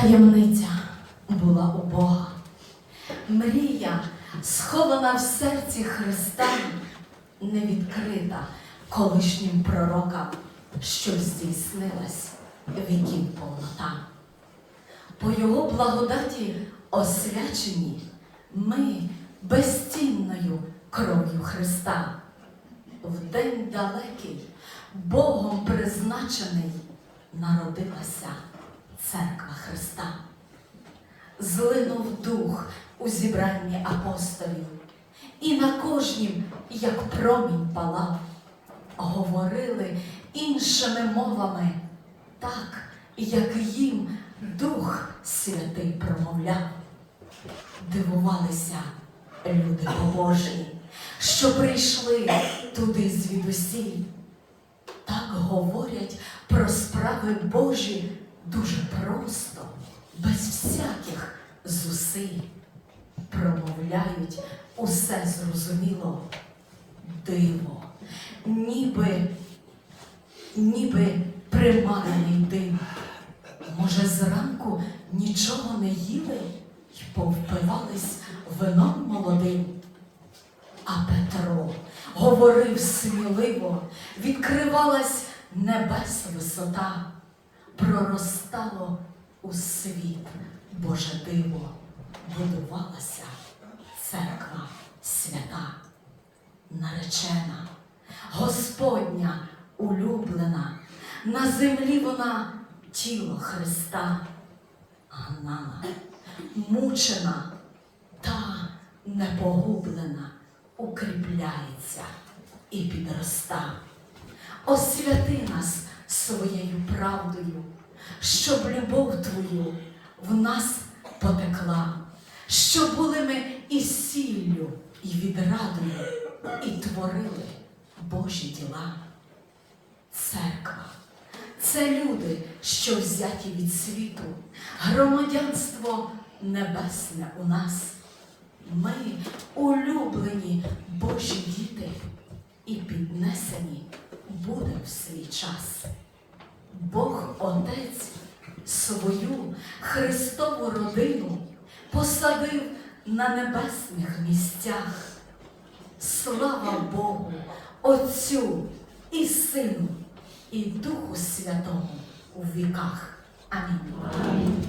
Таємниця була у Бога. Мрія, схована в серці Христа, не відкрита колишнім пророкам, що здійснилась віків повнота. По Його благодаті освячені ми безцінною кров'ю Христа. В день далекий, Богом призначений, народилася церква Христа. Злинув дух у зібранні апостолів, і на кожнім, як промінь палав, говорили іншими мовами, так, як їм Дух Святий промовляв. Дивувалися люди побожні, що прийшли туди звідусіль. Так говорять про справи Божі дуже просто, без всяких зусиль. Промовляють усе зрозуміло, диво, ніби, ніби примарений дим. Може, зранку нічого не їли й повпивались вином молодим. А Петро говорив сміливо, відкривалась небес висота, проростало у світ Боже диво, будувалася церква свята, наречена, Господня улюблена, на землі вона тіло Христа, гнана, мучена та непогублена, укріпляється і підроста. Освяти нас своєю правдою, щоб любов Твою в нас потекла, щоб були ми і сіллю, і відрадою, і творили Божі діла. Церква це люди, що взяті від світу, громадянство небесне у нас. Ми улюблені Божі діти і піднесені буде в свій час. Бог Отець свою Христову родину посадив на небесних місцях. Слава Богу, Отцю і Сину, і Духу Святому у віках. Амінь.